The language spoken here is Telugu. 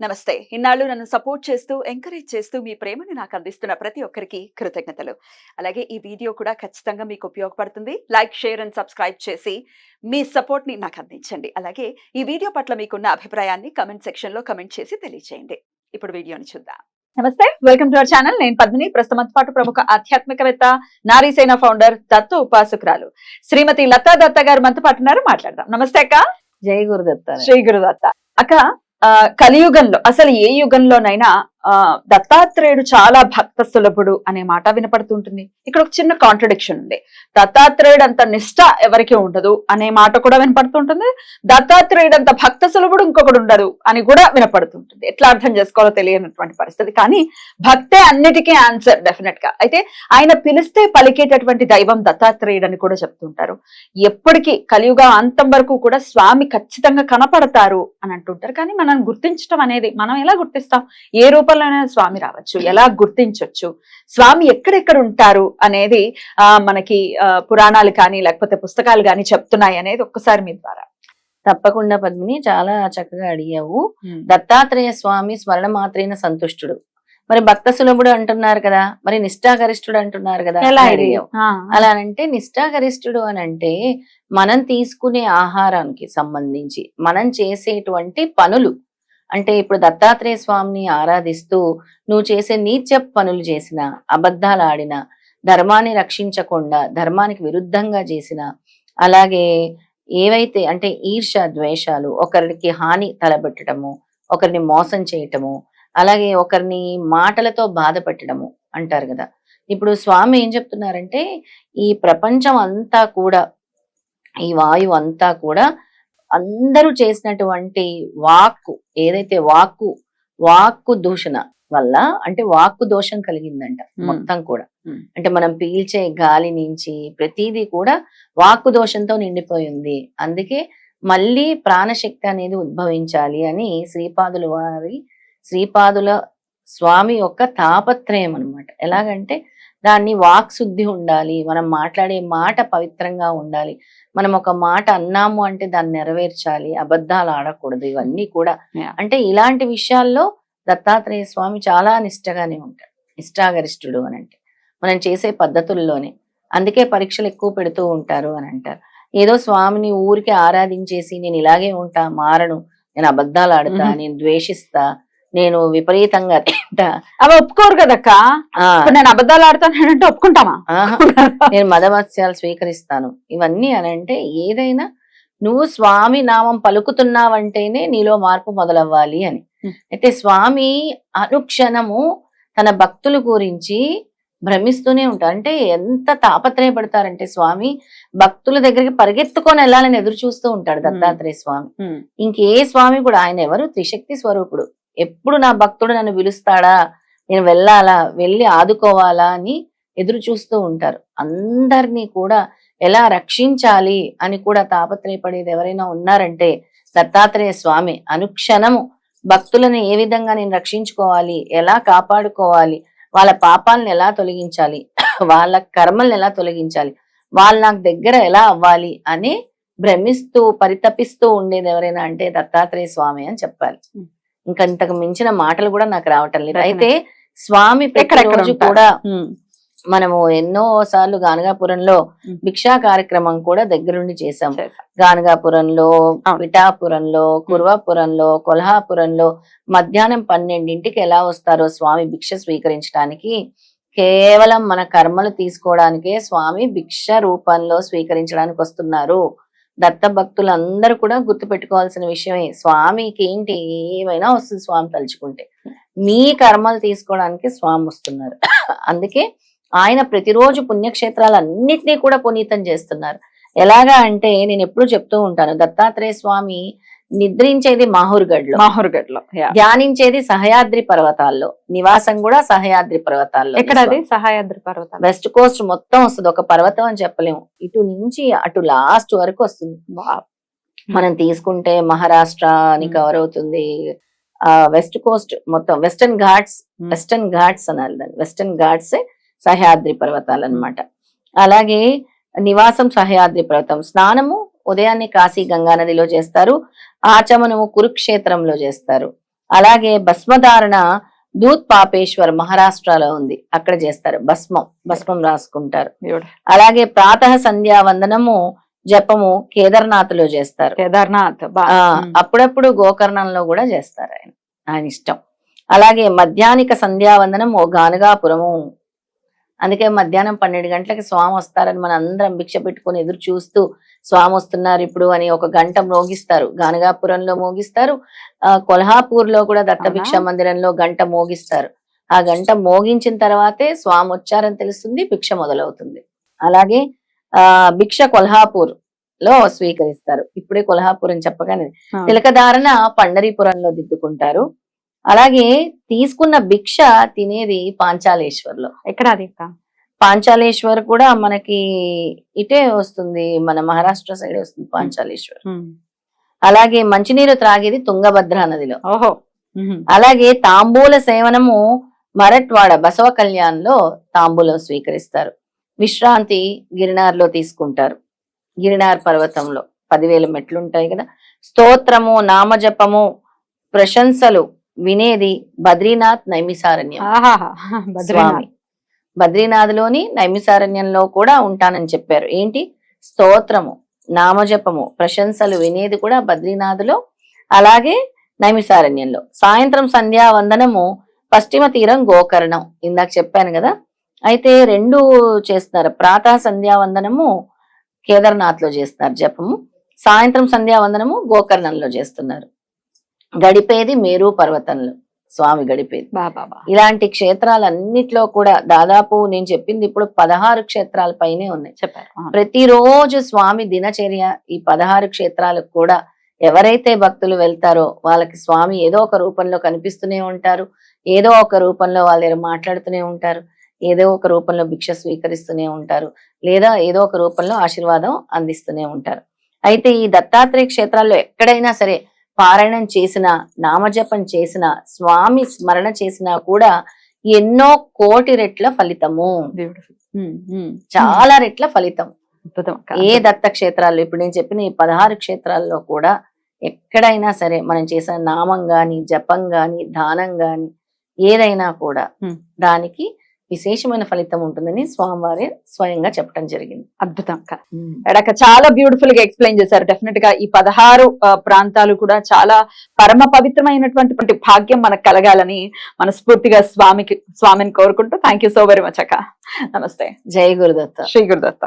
నమస్తే. ఇన్నాళ్ళు నన్ను సపోర్ట్ చేస్తూ ఎంకరేజ్ చేస్తూ మీ ప్రేమని నాకు అందిస్తున్న ప్రతి ఒక్కరికి కృతజ్ఞతలు. అలాగే ఈ వీడియో కూడా ఖచ్చితంగా మీకు ఉపయోగపడుతుంది. లైక్ షేర్ అండ్ సబ్స్క్రైబ్ చేసి మీ సపోర్ట్ని నాకు అందించండి. అలాగే ఈ వీడియో పట్ల మీకున్న అభిప్రాయాన్ని కమెంట్ సెక్షన్లో కమెంట్ చేసి తెలియజేయండి ఇప్పుడు వీడియోని చూద్దాం. నమస్తే. Welcome to our channel. నేను పద్మిని. ప్రస్తుతం పాటు ప్రముఖ ఆధ్యాత్మికవేత్త నారీసేన ఫౌండర్ దత్త ఉపాసకురాలు శ్రీమతి లతా దత్త గారు మనతో పాటు ఉన్నారు. మాట్లాడదాం. నమస్తే అక్క. జై గురుదత్త. శ్రీ గురుదత్త. అక్క కలియుగంలో అసలు ఏ యుగంలోనైనా దత్తాత్రేయుడు చాలా భక్త సులభుడు అనే మాట వినపడుతుంటుంది. ఇక్కడ ఒక చిన్న కాంట్రడిక్షన్ ఉంది. దత్తాత్రేయుడు అంత నిష్ట ఎవరికి ఉండదు అనే మాట కూడా వినపడుతుంటుంది. దత్తాత్రేయుడు అంత భక్త సులభుడు ఇంకొకడు ఉండదు అని కూడా వినపడుతుంటుంది. ఎట్లా అర్థం చేసుకోవాలో తెలియనటువంటి పరిస్థితి. కానీ భక్తే అన్నిటికీ ఆన్సర్ డెఫినెట్గా. అయితే ఆయన పిలిస్తే పలికేటటువంటి దైవం దత్తాత్రేయుడు అని కూడా చెప్తుంటారు. ఎప్పటికీ కలియుగ అంతం వరకు కూడా స్వామి ఖచ్చితంగా కనపడతారు అని అంటుంటారు. కానీ మనం గుర్తించడం అనేది మనం ఎలా గుర్తిస్తాం? ఏ రూపంలోనైనా స్వామి రావచ్చు. ఎలా గుర్తించవచ్చు స్వామి ఎక్కడెక్కడ ఉంటారు అనేది ఆ మనకి పురాణాలు కానీ లేకపోతే పుస్తకాలు కానీ చెప్తున్నాయి అనేది ఒక్కసారి మీ ద్వారా. తప్పకుండా పద్మిని చాలా చక్కగా అడిగావు. దత్తాత్రేయ స్వామి స్మరణ మాత్రైన సంతుష్టుడు. మరి భక్త సులభుడు అంటున్నారు కదా మరి నిష్ఠాగరిష్ఠుడు అంటున్నారు కదా ఎలా? అడిగావు. అలా అంటే నిష్ఠాగరిష్ఠుడు అని అంటే మనం తీసుకునే ఆహారానికి సంబంధించి మనం చేసేటువంటి పనులు. అంటే ఇప్పుడు దత్తాత్రేయ స్వామిని ఆరాధిస్తూ నువ్వు చేసే నీత్య పనులు చేసిన అబద్ధాలు ఆడిన ధర్మాన్ని రక్షించకుండా ధర్మానికి విరుద్ధంగా చేసిన అలాగే ఏవైతే అంటే ఈర్ష ద్వేషాలు ఒకరికి హాని తలబెట్టడము ఒకరిని మోసం చేయటము అలాగే ఒకరిని మాటలతో బాధ పెట్టడము అంటారు కదా. ఇప్పుడు స్వామి ఏం చెప్తున్నారంటే ఈ ప్రపంచం అంతా కూడా ఈ వాయువు అంతా కూడా అందరూ చేసినటువంటి వాక్కు ఏదైతే వాక్కు వాక్కు దూషణ వల్ల అంటే వాక్కు దోషం కలిగిందంట. మొత్తం కూడా. అంటే మనం పీల్చే గాలి నుంచి ప్రతిదీ కూడా వాక్కు దోషంతో నిండిపోయింది అందుకే మళ్ళీ ప్రాణశక్తి అనేది ఉద్భవించాలి అని శ్రీపాదుల వారి శ్రీపాదుల స్వామి యొక్క తాపత్రయం అన్నమాట ఎలాగంటే దాన్ని వాక్ శుద్ధి ఉండాలి మనం మాట్లాడే మాట పవిత్రంగా ఉండాలి మనం ఒక మాట అన్నాము అంటే దాన్ని నెరవేర్చాలి అబద్ధాలు ఆడకూడదు ఇవన్నీ కూడా. అంటే ఇలాంటి విషయాల్లో దత్తాత్రేయ స్వామి చాలా నిష్టగానే ఉంటాడు నిష్ఠాగరిష్ఠుడు అని అంటే మనం చేసే పద్ధతుల్లోనే అందుకే పరీక్షలు ఎక్కువ పెడుతూ ఉంటారు అని అంటారు ఏదో స్వామిని ఊరికి ఆరాధించేసి నేను ఇలాగే ఉంటా మారను నేను అబద్ధాలు ఆడతా. నేను ద్వేషిస్తా నేను విపరీతంగా తింటా. అవి ఒప్పుకోరు కదక్క? నేను అబద్ధాలు ఆడుతానంటే ఒప్పుకుంటామా? నేను మదమత్స్యాలు స్వీకరిస్తాను. ఇవన్నీ అని అంటే ఏదైనా నువ్వు స్వామి నామం పలుకుతున్నావంటేనే నీలో మార్పు మొదలవ్వాలి అని. అయితే స్వామి అనుక్షణము తన భక్తుల గురించి భ్రమిస్తూనే ఉంటారు అంటే ఎంత తాపత్రయపడతారంటే స్వామి భక్తుల దగ్గరికి పరిగెత్తుకొని వెళ్ళాలని ఎదురు చూస్తూ ఉంటాడు దత్తాత్రేయ స్వామి. ఇంకే స్వామి కూడా ఆయన ఎవరు? త్రిశక్తి స్వరూపుడు. ఎప్పుడు నా భక్తుడు నన్ను పిలుస్తాడా? నేను వెళ్ళాలా? వెళ్ళి ఆదుకోవాలా? అని ఎదురు చూస్తూ ఉంటారు. అందరినీ కూడా ఎలా రక్షించాలి అని కూడా తాపత్రయపడేది ఎవరైనా ఉన్నారంటే దత్తాత్రేయ స్వామి. అనుక్షణము భక్తులను ఏ విధంగా నేను రక్షించుకోవాలి? ఎలా కాపాడుకోవాలి? వాళ్ళ పాపాలను ఎలా తొలగించాలి? వాళ్ళ కర్మల్ని ఎలా తొలగించాలి? వాళ్ళు నాకు దగ్గర ఎలా అవ్వాలి? అని భ్రమిస్తూ పరితపిస్తూ ఉండేది ఎవరైనా అంటే దత్తాత్రేయ స్వామి అని చెప్పాలి. ఇంకా ఇంతకు మించిన మాటలు కూడా నాకు రావటం లేదు. అయితే స్వామి ప్రతిరోజు? కూడా మనము ఎన్నో సార్లు గానగాపురంలో. భిక్షా కార్యక్రమం కూడా దగ్గరుండి చేసాం చేశాం. గానగాపురంలో అవును. పిఠాపురంలో కుర్వాపురంలో కొల్హాపురంలో మధ్యాహ్నం పన్నెండింటికి ఎలా వస్తారో స్వామి భిక్ష స్వీకరించడానికి కేవలం మన కర్మలు తీసుకోవడానికే స్వామి భిక్ష రూపంలో స్వీకరించడానికి వస్తున్నారు దత్త భక్తులందరూ కూడా గుర్తు పెట్టుకోవాల్సిన విషయమే. స్వామికి ఏంటి? ఏమైనా వస్తుంది స్వామి తలుచుకుంటే. మీ కర్మలు తీసుకోవడానికి స్వామి వస్తున్నారు. అందుకే ఆయన ప్రతిరోజు పుణ్యక్షేత్రాలు అన్నిటినీ కూడా పునీతం చేస్తున్నారు. ఎలాగా అంటే నేను ఎప్పుడు చెప్తూ ఉంటాను దత్తాత్రేయ స్వామి నిద్రించేది మాహూర్గఢ్లో యా. ధ్యానించేది సహయాద్రి పర్వతాల్లో. నివాసం కూడా సహయాద్రి పర్వతాల్లో ఎక్కడ సహాయాద్రి పర్వతం వెస్ట్ కోస్ట్ మొత్తం వస్తుంది. ఒక పర్వతం అని చెప్పలేము. ఇటు నుంచి అటు లాస్ట్ వరకు వస్తుంది. మనం తీసుకుంటే మహారాష్ట్ర అని Hmm. కవర్ అవుతుంది. ఆ వెస్ట్ కోస్ట్ మొత్తం వెస్టర్న్ ఘాట్స్. వెస్టర్న్ ఘాట్స్ అనాలి దాన్ని. వెస్టర్న్ ఘాట్స్ సహ్యాద్రి పర్వతాలు అన్నమాట అలాగే నివాసం సహ్యాద్రి పర్వతం. స్నానము ఉదయాన్నే కాశీ గంగా నదిలో చేస్తారు ఆచమనము కురుక్షేత్రంలో చేస్తారు అలాగే భస్మధారణ దూత్ పాపేశ్వర్ మహారాష్ట్రలో ఉంది అక్కడ చేస్తారు భస్మం భస్మం రాసుకుంటారు. అలాగే ప్రాతః సంధ్యా వందనము జపము కేదార్నాథ్లో చేస్తారు కేదార్నాథ్. అప్పుడప్పుడు గోకర్ణంలో కూడా చేస్తారు ఆయన ఆయన ఇష్టం అలాగే మధ్యాహ్నిక సంధ్యావందనం ఓ గానుగాపురము అందుకే మధ్యాహ్నం పన్నెండు గంటలకి స్వామి వస్తారని మన అందరం భిక్ష పెట్టుకొని ఎదురు చూస్తూ స్వామి వస్తున్నారు ఇప్పుడు అని ఒక గంట మోగిస్తారు. గానగాపురంలో మోగిస్తారు. ఆ కొల్హాపూర్లో కూడా దత్త భిక్ష అవునా? మందిరంలో గంట మోగిస్తారు. ఆ గంట మోగించిన తర్వాతే స్వామి వచ్చారని తెలుస్తుంది భిక్ష మొదలవుతుంది. అలాగే ఆ భిక్ష కొల్హాపూర్లో స్వీకరిస్తారు. ఇప్పుడే కొల్హాపూర్ అని చెప్పగానే. తిలకధారణ పండరీపురంలో దిద్దుకుంటారు. అలాగే తీసుకున్న భిక్ష తినేది పాంచాలేశ్వర్లో. ఎక్కడ అది? పాంచాలేశ్వర్ కూడా మనకి ఇటే వస్తుంది మన మహారాష్ట్ర సైడ్ వస్తుంది పాంచాలేశ్వర్. అలాగే మంచినీరు త్రాగేది తుంగభద్ర నదిలో. ఓహో. అలాగే తాంబూల సేవనము మరట్వాడ బసవ కళ్యాణ్లో తాంబూలం స్వీకరిస్తారు. విశ్రాంతి గిరినార్లో తీసుకుంటారు. గిరినార్ పర్వతంలో పదివేల మెట్లు ఉంటాయి కదా. స్తోత్రము నామజపము ప్రశంసలు వినేది బద్రీనాథ్ నైమిసారణ్యం. స్వామి. బద్రీనాథ్. లోని నైమిసారణ్యంలో కూడా ఉంటానని చెప్పారు. ఏంటి? స్తోత్రము నామజపము ప్రశంసలు వినేది కూడా బద్రీనాథ్లో అలాగే నైమిసారణ్యంలో. సాయంత్రం సంధ్యా వందనము పశ్చిమ తీరం గోకర్ణం ఇందాక చెప్పాను కదా. అయితే రెండు చేస్తున్నారు. ప్రాతः సంధ్యా వందనము కేదార్నాథ్లో చేస్తున్నారు జపము. సాయంత్రం సంధ్యా వందనము గోకర్ణంలో చేస్తున్నారు. గడిపేది మేరు పర్వతంలో. స్వామి గడిపేది. ఇలాంటి క్షేత్రాలన్నిట్లో కూడా దాదాపు నేను చెప్పింది ఇప్పుడు పదహారు క్షేత్రాల పైనే ఉన్నాయి. చెప్పారు. ప్రతిరోజు స్వామి దినచర్య ఈ పదహారు క్షేత్రాలకు కూడా ఎవరైతే భక్తులు వెళ్తారో వాళ్ళకి స్వామి ఏదో ఒక రూపంలో కనిపిస్తూనే ఉంటారు. ఏదో ఒక రూపంలో వాళ్ళ దగ్గర మాట్లాడుతూనే ఉంటారు. ఏదో ఒక రూపంలో భిక్ష స్వీకరిస్తూనే ఉంటారు. లేదా ఏదో ఒక రూపంలో ఆశీర్వాదం అందిస్తూనే ఉంటారు. అయితే ఈ దత్తాత్రేయ క్షేత్రాల్లో ఎక్కడైనా సరే పారాయణం చేసిన నామజపం చేసిన స్వామి స్మరణ చేసినా కూడా ఎన్నో కోటి రెట్ల ఫలితము. చాలా రెట్ల ఫలితం. ఏ దత్త క్షేత్రాల్లో ఇప్పుడు నేను చెప్పిన ఈ పదహారు క్షేత్రాల్లో కూడా ఎక్కడైనా సరే మనం చేసిన నామం గాని జపం గాని దానం గాని ఏదైనా కూడా. దానికి విశేషమైన ఫలితం ఉంటుందని స్వామివారి స్వయంగా చెప్పడం జరిగింది. అద్భుతం. అక్క ఎడక చాలా బ్యూటిఫుల్గా ఎక్స్ప్లెయిన్ చేశారు. డెఫినెట్గా ఈ పదహారు ప్రాంతాలు కూడా చాలా పరమ పవిత్రమైనటువంటి భాగ్యం మనకు కలగాలని మనస్ఫూర్తిగా స్వామికి స్వామిని కోరుకుంటూ thank you so very much అక్క. నమస్తే. జై గురుదత్త. శ్రీ గురుదత్త.